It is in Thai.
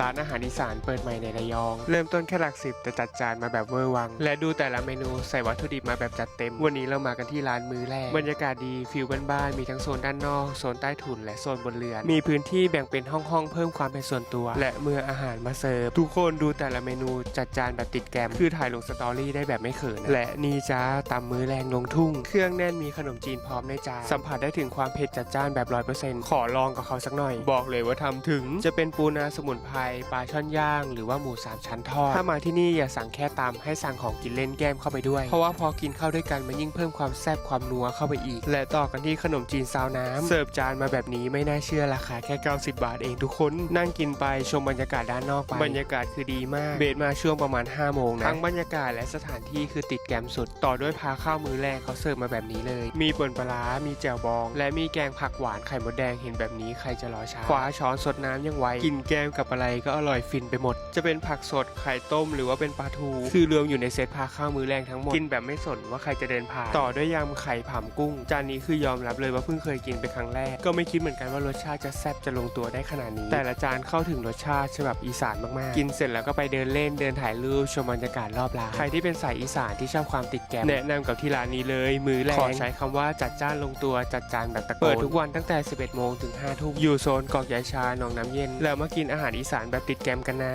ร้านอาหารอีสานเปิดใหม่ในระยอง เริ่มต้นแค่หลักสิบแต่จัดจานมาแบบเวอร์วัง และดูแต่ละเมนูใส่วัตถุดิบมาแบบจัดเต็ม วันนี้เรามากันที่ร้านมือแรก บรรยากาศดีฟิลบ้านๆมีทั้งโซนด้านนอกโซนใต้ถุนและโซนบนเรือน มีพื้นที่แบ่งเป็นห้องๆเพิ่มความเป็นส่วนตัว และเมื่ออาหารมาเสิร์ฟทุกคนดูแต่ละเมนูจัดจานแบบติดแกมคือถ่ายลงสตอรี่ได้แบบไม่เขินอะและนี่จ้าตำมือแรงลงทุ่ง เครื่องแน่นมีขนมจีนพร้อมในจานสัมผัสได้ถึงความเผ็ดจัดจ้านแบบร้อยเปอร์เซ็นต์ขอลองกับเขาสักหน่อย บอกเลยว่าทำถึงจะเป็นปูนาสมุนไพรปลาช่อนย่าง หรือว่าหมูสามชั้นทอด ถ้ามาที่นี่อย่าสั่งแค่ตำให้สั่งของกินเล่นแก้มเข้าไปด้วย เพราะว่าพอกินเข้าด้วยกันมันยิ่งเพิ่มความแซ่บความนัวเข้าไปอีก และต่อกันที่ขนมจีนซาวน้ำเสิร์ฟจานมาแบบนี้ไม่น่าเชื่อราคาแค่ 90 บาทเองทุกคน นั่งกินไปชมบรรยากาศด้านนอกไป บรรยากาศคือดีมาก เบสมาช่วงประมาณ5โมงนะ ทั้งบรรยากาศและสถานที่คือติดแกรมสุด ต่อด้วยพาข้าวมื้อแรกเขาเสิร์ฟมาแบบนี้เลย มีป่นปลาร้ามีแจ่วบอง และมีแกงผักหวานไข่มดแดงเห็นแบบนี้ใครจะรอช้าคว้าช้อนสดน้ำยังไว กินแกงกับอะไรก็อร่อยฟินไปหมด จะเป็นผักสดไข่ต้มหรือว่าเป็นปลาทู คือรวมอยู่ในเซตพาข้าวมื้อแรงทั้งหมด กินแบบไม่สนว่าใครจะเดินผ่านต่อด้วยยำไข่ผำกุ้ง จานนี้คือยอมรับเลยว่าเพิ่งเคยกินเป็นครั้งแรก ก็ไม่คิดเหมือนกันว่ารสชาติจะแซ่บจะลงตัวได้ขนาดนี้ แต่ละจานเข้าถึงรสชาติฉบับอีสานมากๆ กินเสร็จแล้วก็ไปเดินเล่นเดินถ่ายรูปชมบรรยากาศรอบร้านใครที่เป็นสายอีสานที่ชอบความติดแกมแนะนำกับที่ร้านนี้เลย มือแรงขอใช้คำว่าจัดจ้านลงตัวจัดจานแบบตะโกนเปิดทุกวันตั้งแต่ 11โมงถึง5ทุ่มอยู่โซนกอกยายชาหนองน้ำเย็นแล้วมากินอาหารอีสานแบบติดแกมกันนะ